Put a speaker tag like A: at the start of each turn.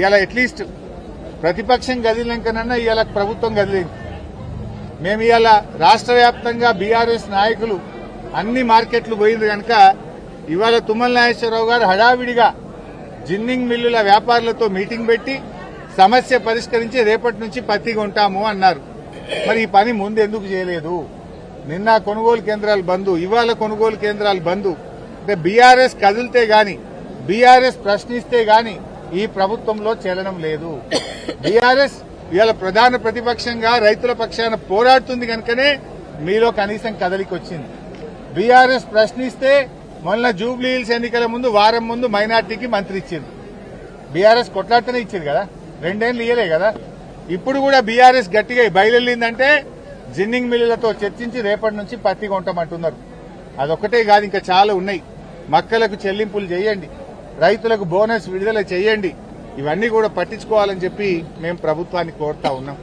A: ఇలా అట్లీస్ట్ ప్రతిపక్షం కదిలినాకనన్నా ఇవాళ ప్రభుత్వం కదిలింది మేము ఇవాళ రాష్ట్ర వ్యాప్తంగా బీఆర్ఎస్ నాయకులు అన్ని మార్కెట్లు పోయింది కనుక ఇవాళ తుమ్మల నాగేశ్వరరావు గారు హడావిడిగా జిన్నింగ్ మిల్లుల వ్యాపారులతో మీటింగ్ పెట్టి సమస్య పరిష్కరించి రేపటి నుంచి పత్తి కొంటాము అన్నారు. మరి ఈ పని ముందు ఎందుకు చేయలేదు? నిన్న కొనుగోలు కేంద్రాలు బంద్ ఇవాళ కొనుగోలు కేంద్రాలు బంద్. అంటే బీఆర్ఎస్ కదిలితే గాని బీఆర్ఎస్ ప్రశ్నిస్తే గాని ఈ ప్రభుత్వంలో చేరడం లేదు. బీఆర్ఎస్ ఇవాళ ప్రధాన ప్రతిపక్షంగా రైతుల పక్షాన పోరాడుతుంది కనుకనే మీలో కనీసం కదలికి వచ్చింది బీఆర్ఎస్ ప్రశ్నిస్తే మొన్న జూబ్లీ హిల్స్ ఎన్నికల ముందు వారం ముందు మైనార్టీకి మంత్రి ఇచ్చింది బీఆర్ఎస్ కొట్లాటనే ఇచ్చింది కదా? రెండేళ్ళు ఇయ్యలే కదా? ఇప్పుడు కూడా బీఆర్ఎస్ గట్టిగా బయలుదేరిందంటే జిన్నింగ్ మిల్లులతో చర్చించి రేపటి నుంచి పత్తి కొంటామంటున్నారు. అదొక్కటే కాదు ఇంకా చాలా ఉన్నాయి. మక్కలకు చెల్లింపులు చేయండి. రైతులకు బోనస్ విడుదల చేయండి. ఇవన్నీ కూడా పట్టించుకోవాలని చెప్పి మేము ప్రభుత్వాన్ని కోరుతా ఉన్నాం.